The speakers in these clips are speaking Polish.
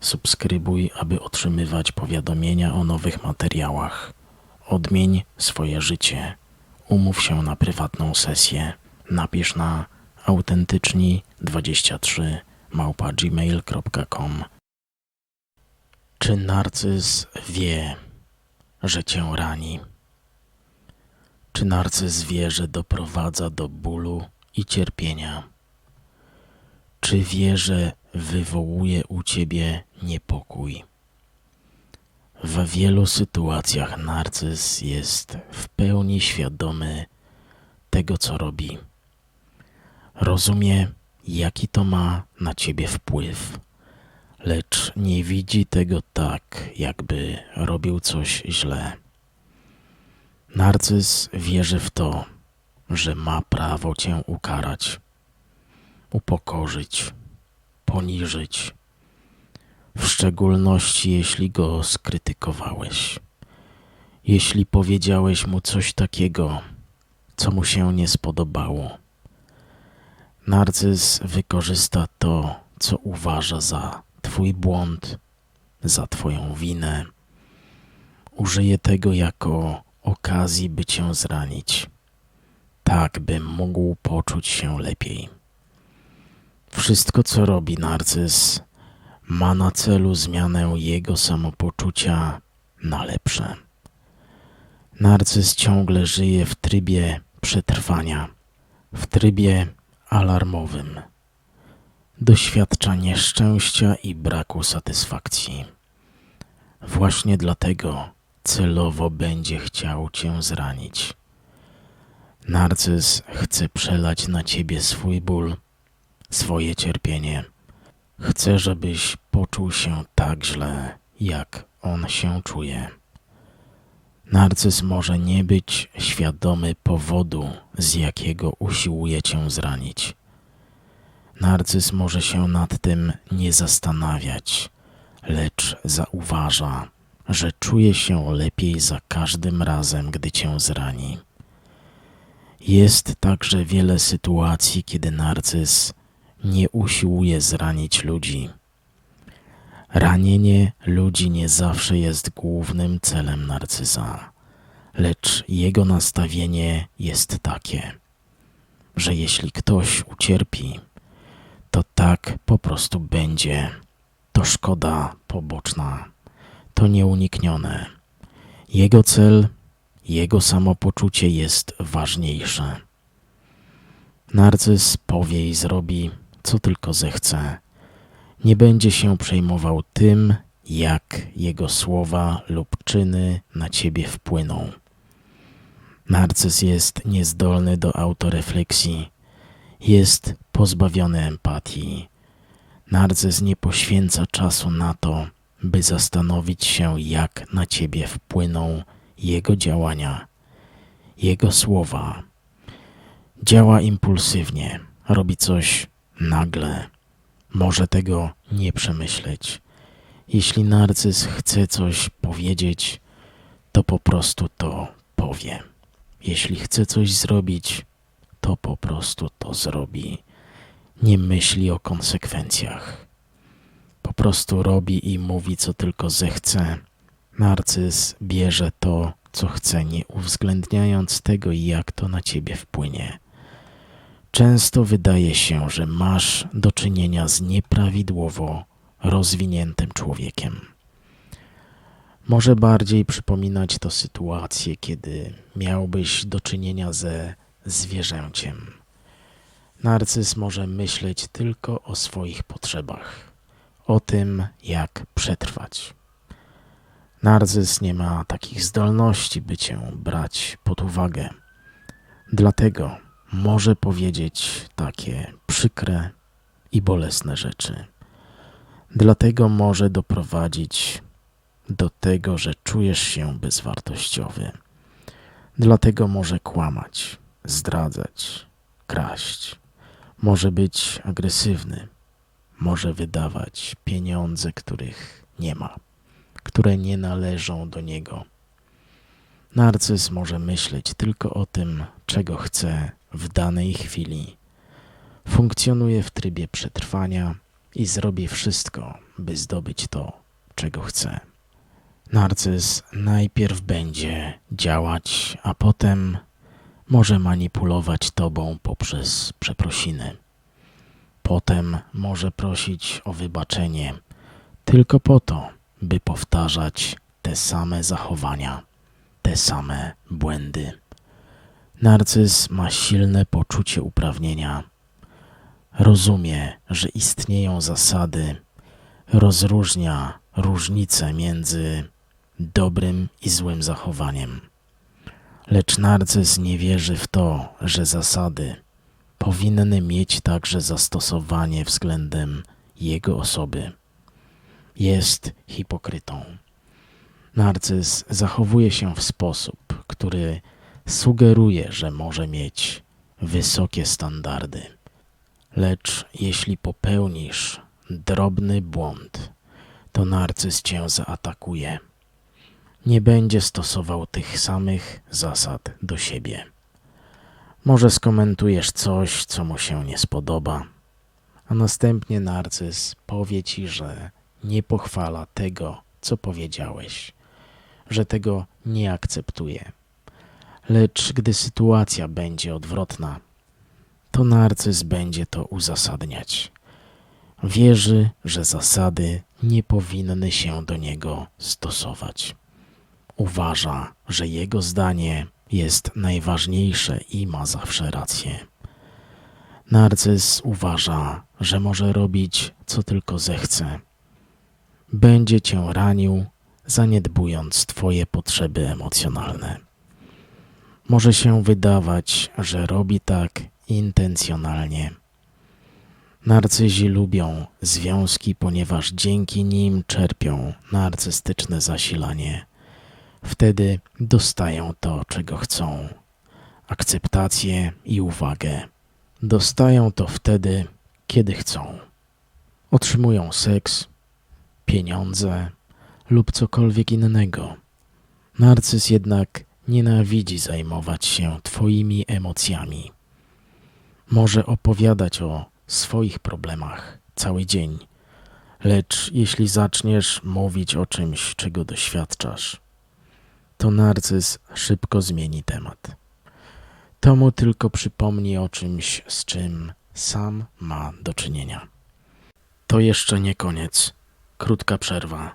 Subskrybuj, aby otrzymywać powiadomienia o nowych materiałach. Odmień swoje życie. Umów się na prywatną sesję. Napisz na autentyczni23 małpa gmail.com Czy narcyz wie, że cię rani? Czy narcyz wie, że doprowadza do bólu i cierpienia? Czy wie, że wywołuje u ciebie niepokój? W wielu sytuacjach narcyz jest w pełni świadomy tego, co robi. Rozumie, jaki to ma na ciebie wpływ, lecz nie widzi tego tak, jakby robił coś źle. Narcyz wierzy w to, że ma prawo cię ukarać, upokorzyć, poniżyć, w szczególności jeśli go skrytykowałeś. Jeśli powiedziałeś mu coś takiego, co mu się nie spodobało. Narcyz wykorzysta to, co uważa za Twój błąd, za Twoją winę. Użyje tego jako okazji, by Cię zranić, tak by mógł poczuć się lepiej. Wszystko, co robi narcyz, ma na celu zmianę jego samopoczucia na lepsze. Narcyz ciągle żyje w trybie przetrwania, w trybie alarmowym. Doświadcza nieszczęścia i braku satysfakcji. Właśnie dlatego celowo będzie chciał cię zranić. Narcyz chce przelać na ciebie swój ból, swoje cierpienie. Chce, żebyś poczuł się tak źle, jak on się czuje. Narcyz może nie być świadomy powodu, z jakiego usiłuje cię zranić. Narcyz może się nad tym nie zastanawiać, lecz zauważa, że czuje się lepiej za każdym razem, gdy cię zrani. Jest także wiele sytuacji, kiedy narcyz nie usiłuje zranić ludzi. Ranienie ludzi nie zawsze jest głównym celem narcyza, lecz jego nastawienie jest takie, że jeśli ktoś ucierpi, to tak po prostu będzie. To szkoda poboczna, to nieuniknione. Jego cel, jego samopoczucie jest ważniejsze. Narcyz powie i zrobi, co tylko zechce. Nie będzie się przejmował tym, jak jego słowa lub czyny na ciebie wpłyną. Narcyz jest niezdolny do autorefleksji, jest pozbawiony empatii. Narcyz nie poświęca czasu na to, by zastanowić się, jak na ciebie wpłyną jego działania, jego słowa. Działa impulsywnie, robi coś nagle. Może tego nie przemyśleć. Jeśli narcyz chce coś powiedzieć, to po prostu to powie. Jeśli chce coś zrobić, to po prostu to zrobi. Nie myśli o konsekwencjach. Po prostu robi i mówi, co tylko zechce. Narcyz bierze to, co chce, nie uwzględniając tego, jak to na ciebie wpłynie. Często wydaje się, że masz do czynienia z nieprawidłowo rozwiniętym człowiekiem. Może bardziej przypominać to sytuację, kiedy miałbyś do czynienia ze zwierzęciem. Narcyz może myśleć tylko o swoich potrzebach, o tym, jak przetrwać. Narcyz nie ma takich zdolności, by cię brać pod uwagę. Dlatego może powiedzieć takie przykre i bolesne rzeczy. Dlatego może doprowadzić do tego, że czujesz się bezwartościowy. Dlatego może kłamać, zdradzać, kraść. Może być agresywny. Może wydawać pieniądze, których nie ma, które nie należą do niego. Narcyz może myśleć tylko o tym, czego chce w danej chwili. Funkcjonuje w trybie przetrwania i zrobi wszystko, by zdobyć to, czego chce. Narcyz najpierw będzie działać, a potem może manipulować tobą poprzez przeprosiny. Potem może prosić o wybaczenie tylko po to, by powtarzać te same zachowania, te same błędy. Narcyz ma silne poczucie uprawnienia. Rozumie, że istnieją zasady, rozróżnia różnice między dobrym i złym zachowaniem. Lecz narcyz nie wierzy w to, że zasady powinny mieć także zastosowanie względem jego osoby. Jest hipokrytą. Narcyz zachowuje się w sposób, który sugeruje, że może mieć wysokie standardy. Lecz jeśli popełnisz drobny błąd, to narcyz cię zaatakuje. Nie będzie stosował tych samych zasad do siebie. Może skomentujesz coś, co mu się nie spodoba, a następnie narcyz powie ci, że nie pochwala tego, co powiedziałeś, że tego nie akceptuje. Lecz gdy sytuacja będzie odwrotna, to narcyz będzie to uzasadniać. Wierzy, że zasady nie powinny się do niego stosować. Uważa, że jego zdanie jest najważniejsze i ma zawsze rację. Narcyz uważa, że może robić co tylko zechce. Będzie cię ranił, zaniedbując twoje potrzeby emocjonalne. Może się wydawać, że robi tak intencjonalnie. Narcyzi lubią związki, ponieważ dzięki nim czerpią narcystyczne zasilanie. Wtedy dostają to, czego chcą akceptację i uwagę. Dostają to wtedy, kiedy chcą. Otrzymują seks, pieniądze lub cokolwiek innego. Narcyz jednak nienawidzi zajmować się Twoimi emocjami. Może opowiadać o swoich problemach cały dzień, lecz jeśli zaczniesz mówić o czymś, czego doświadczasz, to narcyz szybko zmieni temat. To mu tylko przypomni o czymś, z czym sam ma do czynienia. To jeszcze nie koniec. Krótka przerwa.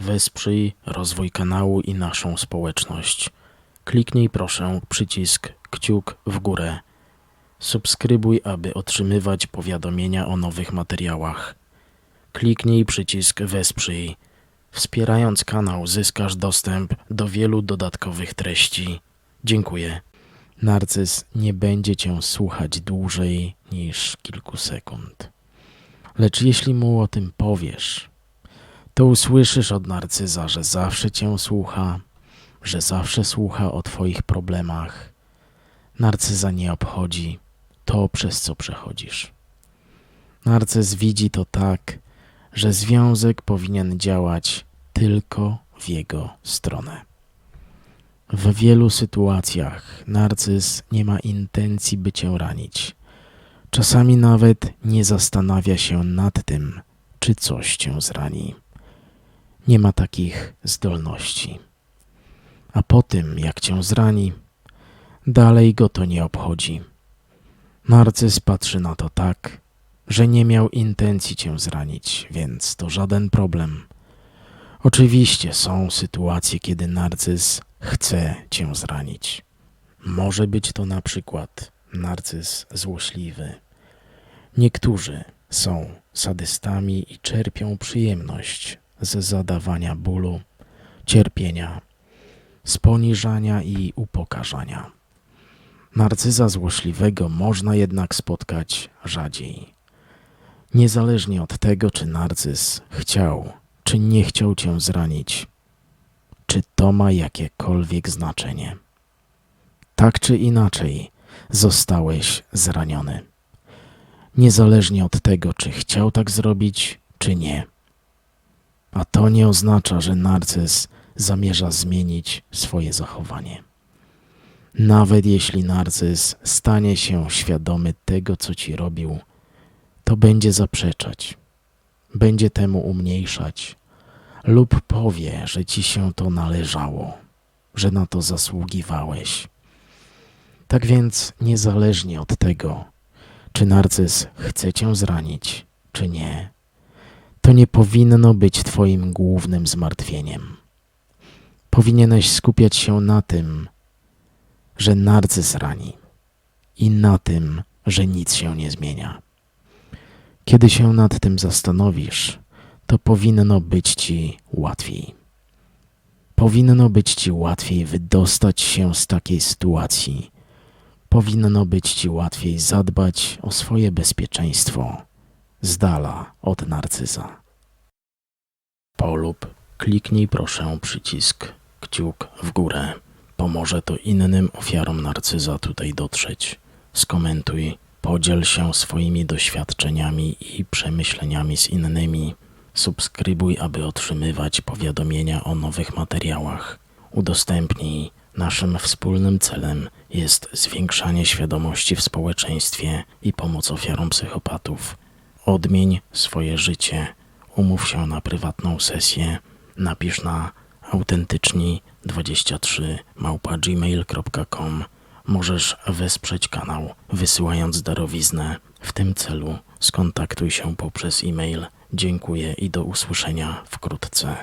Wesprzyj rozwój kanału i naszą społeczność. Kliknij proszę przycisk kciuk w górę. Subskrybuj, aby otrzymywać powiadomienia o nowych materiałach. Kliknij przycisk Wesprzyj. Wspierając kanał zyskasz dostęp do wielu dodatkowych treści. Dziękuję. Narcyz nie będzie cię słuchać dłużej niż kilku sekund. Lecz jeśli mu o tym powiesz, to usłyszysz od narcyza, że zawsze cię słucha, że zawsze słucha o twoich problemach. Narcyza nie obchodzi to, przez co przechodzisz. Narcyz widzi to tak, że związek powinien działać tylko w jego stronę. W wielu sytuacjach narcyz nie ma intencji, by cię ranić. Czasami nawet nie zastanawia się nad tym, czy coś cię zrani. Nie ma takich zdolności. A po tym, jak cię zrani, dalej go to nie obchodzi. Narcyz patrzy na to tak, że nie miał intencji cię zranić, więc to żaden problem. Oczywiście są sytuacje, kiedy narcyz chce cię zranić. Może być to na przykład narcyz złośliwy. Niektórzy są sadystami i czerpią przyjemność ze zadawania bólu, cierpienia, z poniżania i upokarzania. Narcyza złośliwego można jednak spotkać rzadziej. Niezależnie od tego, czy narcyz chciał, czy nie chciał cię zranić, czy to ma jakiekolwiek znaczenie. Tak czy inaczej, zostałeś zraniony. Niezależnie od tego, czy chciał tak zrobić, czy nie. A to nie oznacza, że narcyz zamierza zmienić swoje zachowanie. Nawet jeśli narcyz stanie się świadomy tego, co ci robił, to będzie zaprzeczać, będzie temu umniejszać lub powie, że ci się to należało, że na to zasługiwałeś. Tak więc, niezależnie od tego, czy narcyz chce cię zranić, czy nie, to nie powinno być Twoim głównym zmartwieniem. Powinieneś skupiać się na tym, że narcyz rani i na tym, że nic się nie zmienia. Kiedy się nad tym zastanowisz, to powinno być Ci łatwiej. Powinno być Ci łatwiej wydostać się z takiej sytuacji. Powinno być Ci łatwiej zadbać o swoje bezpieczeństwo z dala od narcyza. Polub, kliknij proszę przycisk kciuk w górę. Pomoże to innym ofiarom narcyza tutaj dotrzeć. Skomentuj, podziel się swoimi doświadczeniami i przemyśleniami z innymi. Subskrybuj, aby otrzymywać powiadomienia o nowych materiałach. Udostępnij. Naszym wspólnym celem jest zwiększanie świadomości w społeczeństwie i pomoc ofiarom psychopatów. Odmień swoje życie. Umów się na prywatną sesję. Napisz na autentyczni23 małpa gmail.com. Możesz wesprzeć kanał wysyłając darowiznę. W tym celu skontaktuj się poprzez e-mail. Dziękuję i do usłyszenia wkrótce.